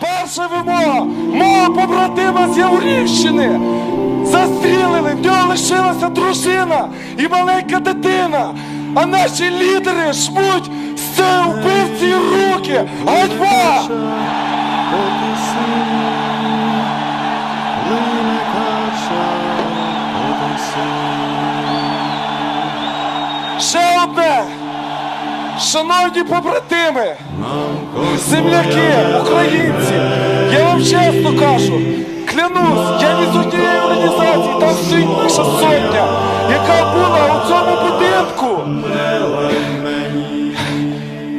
Перша вимога! Мого побратима з Яворівщини! Застрілили, в нього лишилася дружина і маленька дитина. А наші лідери жмуть цієї вбивці руки! Ганьба! Ще одне! Шановні побратими, земляки, українці, я вам чесно кажу, клянусь, я з однієї організації, там стоїть наша сотня, яка була у цьому будинку.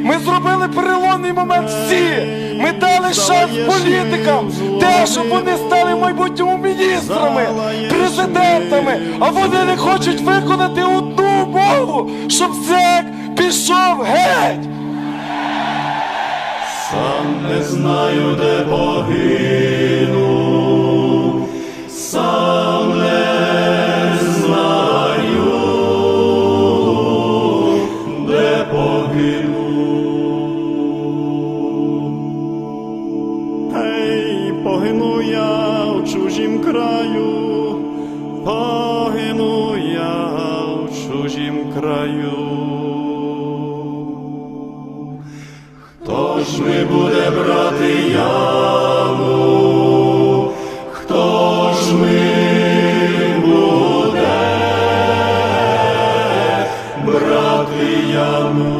Ми зробили переломний момент всі. Ми дали шанс політикам, те, щоб вони стали майбутньому міністрами, президентами, а вони не хочуть виконати одну умову, щоб ЗЕК пішов геть. Сам не знаю, де погину, краю, погину я в чужім краю. Хто ж ми буде брати яву? Хто ж ми буде брати яву?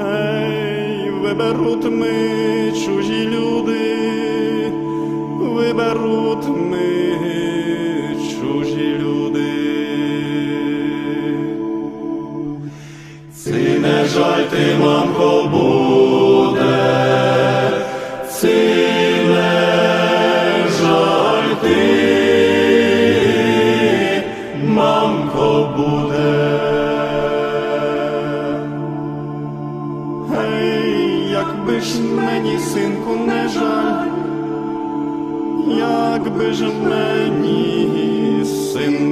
Ей, виберуть ми не ти, мамко, буде, ці не жаль мамко, буде. Якби ж мені, синку, не жаль, якби ж мені, синку,